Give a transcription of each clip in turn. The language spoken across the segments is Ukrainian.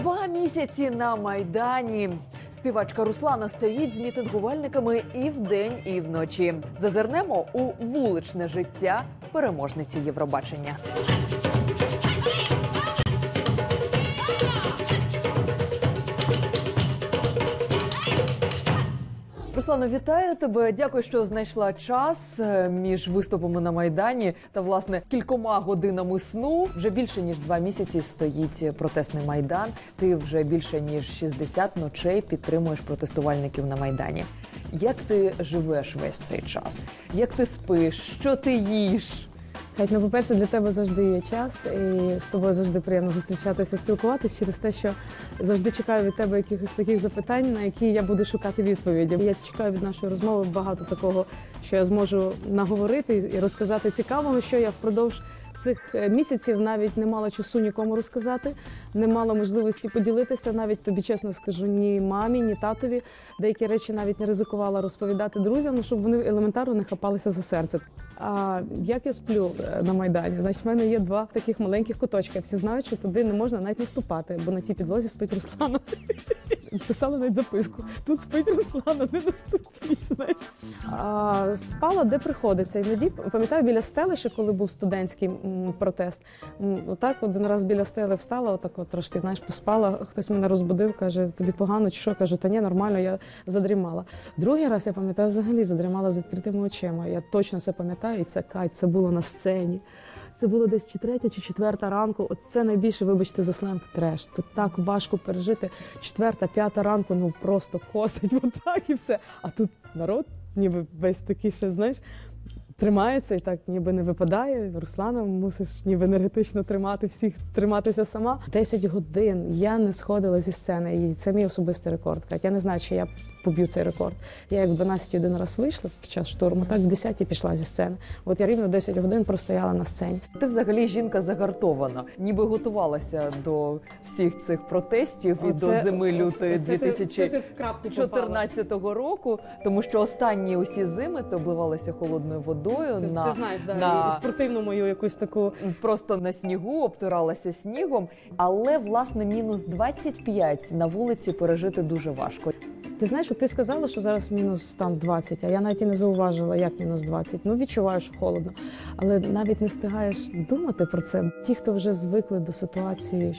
Два місяці на майдані. Співачка Руслана стоїть з мітингувальниками і вдень, і вночі. Зазирнемо у вуличне життя переможниці Євробачення. Руслано, вітаю тебе. Дякую, що знайшла час е, між виступами на майдані та власне кількома годинами сну. Вже більше ніж два місяці стоїть протестний майдан. Ти вже більше ніж 60 ночей підтримуєш протестувальників на майдані. Як ти живеш весь цей час? Як ти спиш? Що ти їш? Кать, ну, по-перше, для тебе завжди є час, і з тобою завжди приємно зустрічатися, спілкуватися через те, що завжди чекаю від тебе якихось таких запитань, на які я буду шукати відповіді. Я чекаю від нашої розмови багато такого, що я зможу наговорити і розказати цікавого, що я впродовж цих е, місяців навіть не мала часу нікому розказати, не мала можливості поділитися. Навіть тобі чесно скажу, ні мамі, ні татові. Деякі речі навіть не ризикувала розповідати друзям, ну, щоб вони елементарно не хапалися за серце. А як я сплю е, на майдані? Значить, в мене є два таких маленьких куточка. Всі знають, що туди не можна навіть наступати, бо на тій підлозі спить Руслана. Писала навіть записку. Тут спить Руслана, не наступіть. Знаєш. А, спала де приходиться. Іноді пам'ятаю біля стелища, коли був студентський м, протест. М, Отак один раз біля стели встала, отак от трошки знаєш, поспала. Хтось мене розбудив, каже, тобі погано чи що? Кажу, та ні, нормально, я задрімала. Другий раз я пам'ятаю, взагалі задрімала з відкритими очима. Я точно це пам'ятаю, і це кать, це було на сцені. Це було десь чи третя, чи четверта ранку. От це найбільше, вибачте, за сленг треш. Це так важко пережити. Четверта, п'ята ранку, ну просто косить, отак і все. А тут народ, ніби весь такий ще, знаєш, тримається і так ніби не випадає. Руслана мусиш ніби енергетично тримати всіх, триматися сама. 10 годин я не сходила зі сцени, і це мій особистий рекорд. Кать. Я не знаю, чи я поб'ю цей рекорд. Я як в 12 один раз вийшла під час штурму, так в 10 пішла зі сцени. От я рівно 10 годин простояла на сцені. Ти взагалі жінка загартована, ніби готувалася до всіх цих протестів і до зими лютої оце ти- це ти в крапку попала. 2014 року, тому що останні усі зими ти обливалася холодною водою Ти, на ти знаєш, да, на- спортивну мою якусь таку. просто на снігу, обтиралася снігом. Але власне мінус 25 на вулиці пережити дуже важко. Ти знаєш, от ти сказала, що зараз мінус там 20, а я навіть і не зауважила, як мінус 20. Ну відчуваю, що холодно, але навіть не встигаєш думати про це. Ті, хто вже звикли до ситуації,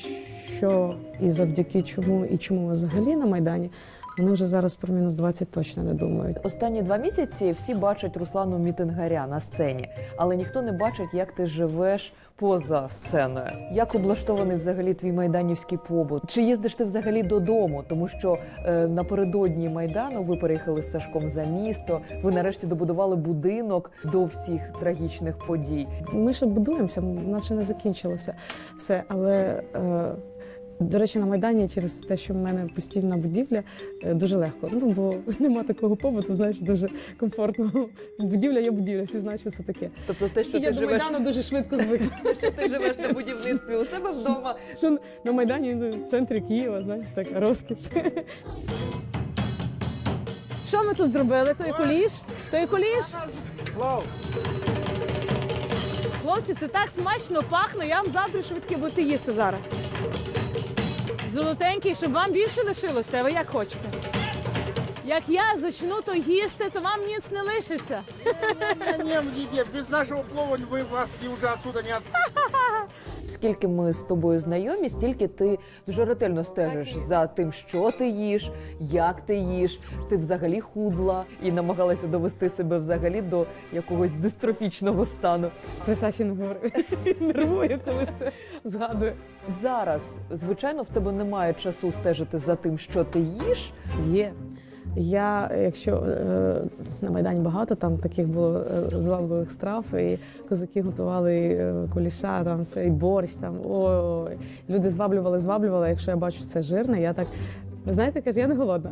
що і завдяки чому, і чому взагалі на майдані, вони вже зараз про мінус 20 точно не думають. Останні два місяці всі бачать Руслану мітингаря на сцені, але ніхто не бачить, як ти живеш поза сценою. Як облаштований взагалі твій майданівський побут? Чи їздиш ти взагалі додому? Тому що е, напередодні майдану ви переїхали з Сашком за місто. Ви нарешті добудували будинок до всіх трагічних подій. Ми ще будуємося, в нас ще не закінчилося все. Але е, до речі, на Майдані через те, що в мене постійна будівля, е, дуже легко. Ну бо нема такого побуту, знаєш, дуже комфортно. Будівля є будівля, всі знають, що це таке. Тобто, те, що І я ти до Майдану дуже швидко звикла. що ти живеш на будівництві у себе вдома. Що на Майдані ну, в центрі Києва, знаєш, так розкіш. Що ми тут зробили? Той куліш? Той куліш? Хлопці, це так смачно пахне. Я вам завтра швидкі будете їсти зараз. Золотенький, щоб вам більше лишилося, а ви як хочете. Як я зачну то їсти, то вам ніц не лишиться. Не, не, не, без нашего плова вы вас и уже отсюда не. Скільки ми з тобою знайомі, стільки ти дуже ретельно стежиш за тим, що ти їш, як ти їш. Ти взагалі худла і намагалася довести себе взагалі до якогось дистрофічного стану. При Саші не говори. Нервує, коли це згадує. Зараз, звичайно, в тебе немає часу стежити за тим, що ти їш. Є. Я, якщо е, на Майдані багато там таких було е, звабливих страв, і козаки готували е, куліша, там все, і борщ, там ой. Люди зваблювали, зваблювали. Якщо я бачу це жирне, я так Ви знаєте, каже, я не голодна.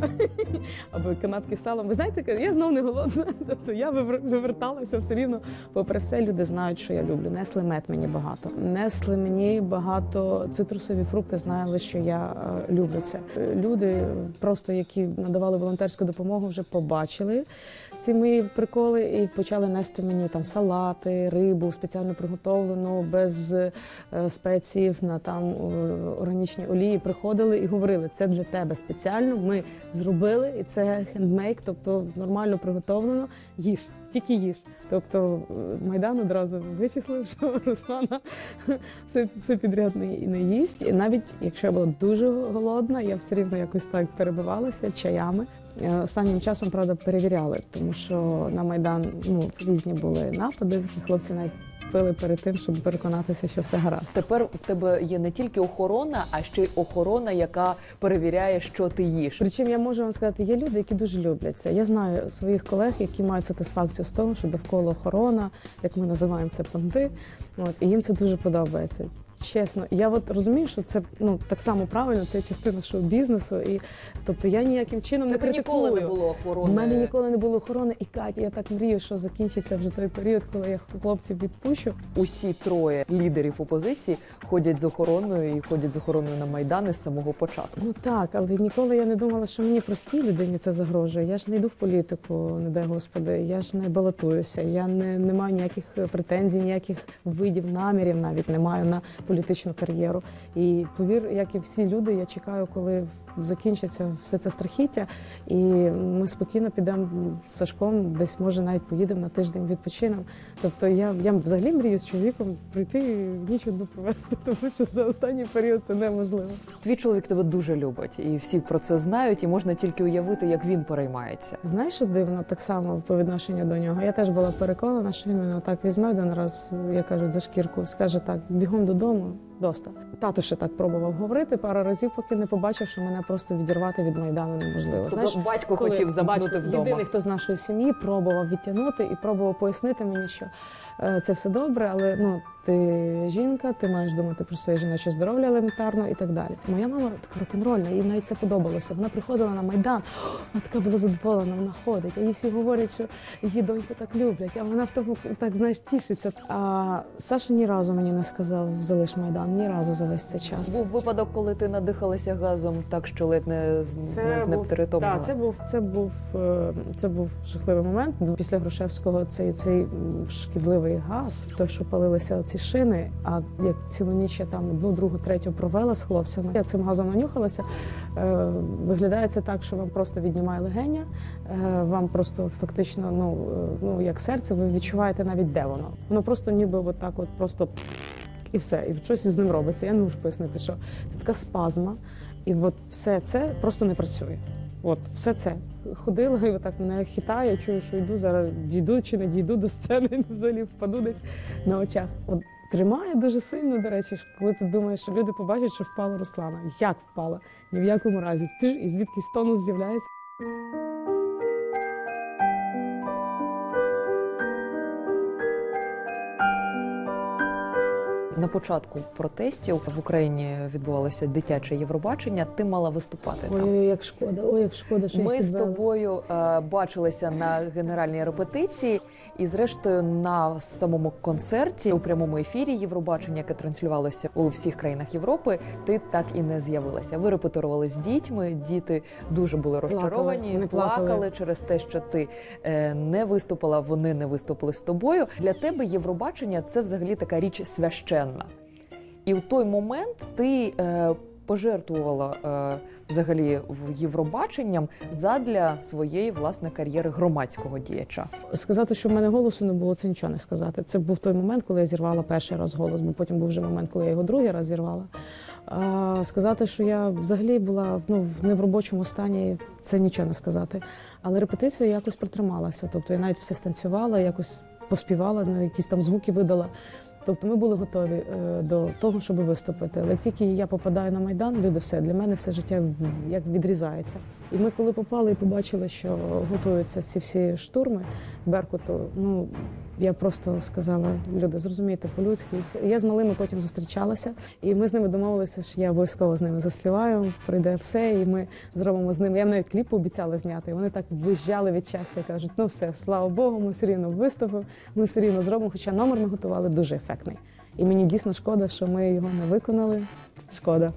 Або канапки з салом. Ви знаєте, каже, я знов не голодна. Тобто я виверталася все рівно. Попри все, люди знають, що я люблю. Несли мед мені багато. Несли мені багато цитрусові фрукти, знали, що я е, люблю це. Люди, просто які надавали волонтерську допомогу, вже побачили ці мої приколи і почали нести мені там салати, рибу спеціально приготовлену, без е, спецій на там е, органічні олії. Приходили і говорили, це для тебе спеціально. Ми зробили, і це хендмейк, тобто нормально приготовлено. Їж, тільки їж. Тобто е, майдан одразу вичислив, що Руслана все, все підряд не їсть. І навіть якщо я була дуже голодна, я все рівно якось так перебивалася чаями. Е, Останнім часом, правда, перевіряли, тому що на Майдан ну, різні були напади. Хлопці навіть пили перед тим, щоб переконатися, що все гаразд. Тепер в тебе є не тільки охорона, а ще й охорона, яка перевіряє, що ти їш. Причому я можу вам сказати, є люди, які дуже люблять це. Я знаю своїх колег, які мають сатисфакцію з того, що довкола охорона, як ми називаємо це понти. От і їм це дуже подобається. Чесно, я от розумію, що це ну так само правильно, це частина шоу-бізнесу. І тобто я ніяким чином не критикую. ніколи не було охорони. У мене ніколи не було охорони, і Катя, я так мрію, що закінчиться вже той період, коли я хлопців відпущу. Усі троє лідерів опозиції ходять з охороною і ходять з охороною на майдани з самого початку. Ну так, але ніколи я не думала, що мені простій людині це загрожує. Я ж не йду в політику, не дай господи. Я ж не балотуюся. Я не, не маю ніяких претензій, ніяких видів, намірів навіть не маю на політичну кар'єру. І повір, як і всі люди, я чекаю, коли закінчиться все це страхіття, і ми спокійно підемо з Сашком, десь може навіть поїдемо на тиждень відпочинемо. Тобто я, я взагалі мрію з чоловіком прийти і ніч одну провести, тому що за останній період це неможливо. Твій чоловік тебе дуже любить, і всі про це знають, і можна тільки уявити, як він переймається. Знаєш, що дивно так само по відношенню до нього. Я теж була переконана, що він мене так візьме один раз, як кажуть, за шкірку, скаже так: бігом додому, nenhuma. Доста. Тато ще так пробував говорити пару разів, поки не побачив, що мене просто відірвати від майдану неможливо. Тобто батько коли хотів батько, вдома. Єдиний, хто з нашої сім'ї пробував відтягнути і пробував пояснити мені, що е, це все добре, але ну ти жінка, ти маєш думати про своє жіноче здоров'я елементарно і так далі. Моя мама така рок-н-рольна, їй навіть це подобалося. Вона приходила на майдан, вона така була задоволена, вона ходить. А їй всі говорять, що її доньку так люблять, а вона в тому так знаєш тішиться. А Саша ні разу мені не сказав залиш майдан, ні разу за весь цей час. Був випадок, коли ти надихалася газом так, що ледь не, з- не знептеритомила. Так, це був це був е, це був жахливий момент. Після Грушевського цей цей шкідливий газ, той, що палилися ці шини. А як цілу ніч я там одну, другу, третю провела з хлопцями. Я цим газом нанюхалася. Е, Виглядає це так, що вам просто віднімає легеня, е, вам просто фактично, ну ну як серце, ви відчуваєте навіть де воно. Воно просто ніби от от просто. І все, і щось із ним робиться. Я не можу пояснити, що це така спазма, і от все це просто не працює. От все це ходила, і отак мене хитає, чую, що йду зараз дійду чи не дійду до сцени, взагалі впаду десь на очах. От тримає дуже сильно, до речі, коли ти думаєш, що люди побачать, що впала Руслана. Як впала? Ні в якому разі. Ти ж і звідки тонус з'являється. На початку протестів в Україні відбувалося дитяче Євробачення. Ти мала виступати там. Ой, як шкода, ой, як шкода, що Ми з тобою е, бачилися на генеральній репетиції, і зрештою на самому концерті у прямому ефірі Євробачення, яке транслювалося у всіх країнах Європи, ти так і не з'явилася. Ви репетирували з дітьми. Діти дуже були розчаровані, вони плакали. плакали. через те, що ти е, не виступила. Вони не виступили з тобою. Для тебе Євробачення це взагалі така річ священна. І в той момент ти е, пожертвувала е, взагалі Євробаченням задля своєї власне кар'єри громадського діяча. Сказати, що в мене голосу не було, це нічого не сказати. Це був той момент, коли я зірвала перший раз голос, бо потім був вже момент, коли я його другий раз зірвала. А, сказати, що я взагалі була ну, не в робочому стані, це нічого не сказати. Але репетицію я якось протрималася. Тобто я навіть все станцювала, якось поспівала, на якісь там звуки видала. Тобто ми були готові е, до того, щоб виступити. Але тільки я попадаю на майдан, люди все для мене все життя як відрізається. І ми, коли попали і побачили, що готуються ці всі штурми Беркуту, ну Я просто сказала, люди, зрозумійте по-людськи. Я з малими потім зустрічалася, і ми з ними домовилися, що я обов'язково з ними заспіваю, прийде все, і ми зробимо з ними. Я навіть кліп обіцяла зняти. І вони так визжали від щастя. кажуть, ну все, слава Богу, ми все рівно виступимо, ми все рівно зробимо. Хоча номер ми готували дуже ефектний. І мені дійсно шкода, що ми його не виконали. Шкода.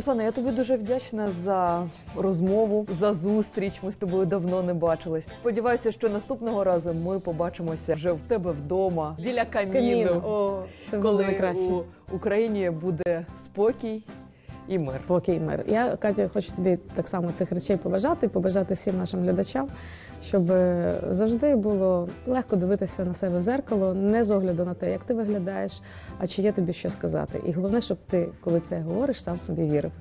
Руслана, я тобі дуже вдячна за розмову, за зустріч. Ми з тобою давно не бачились. Сподіваюся, що наступного разу ми побачимося вже в тебе вдома біля каміну, Камін. О, це коли найкраще. у Україні буде спокій і мир. Спокій, мир. Я, Катя, хочу тобі так само цих речей побажати, побажати всім нашим глядачам, щоб е, завжди було легко дивитися на себе в зеркало, не з огляду на те, як ти виглядаєш, а чи є тобі що сказати. І головне, щоб ти, коли це говориш, сам собі вірив.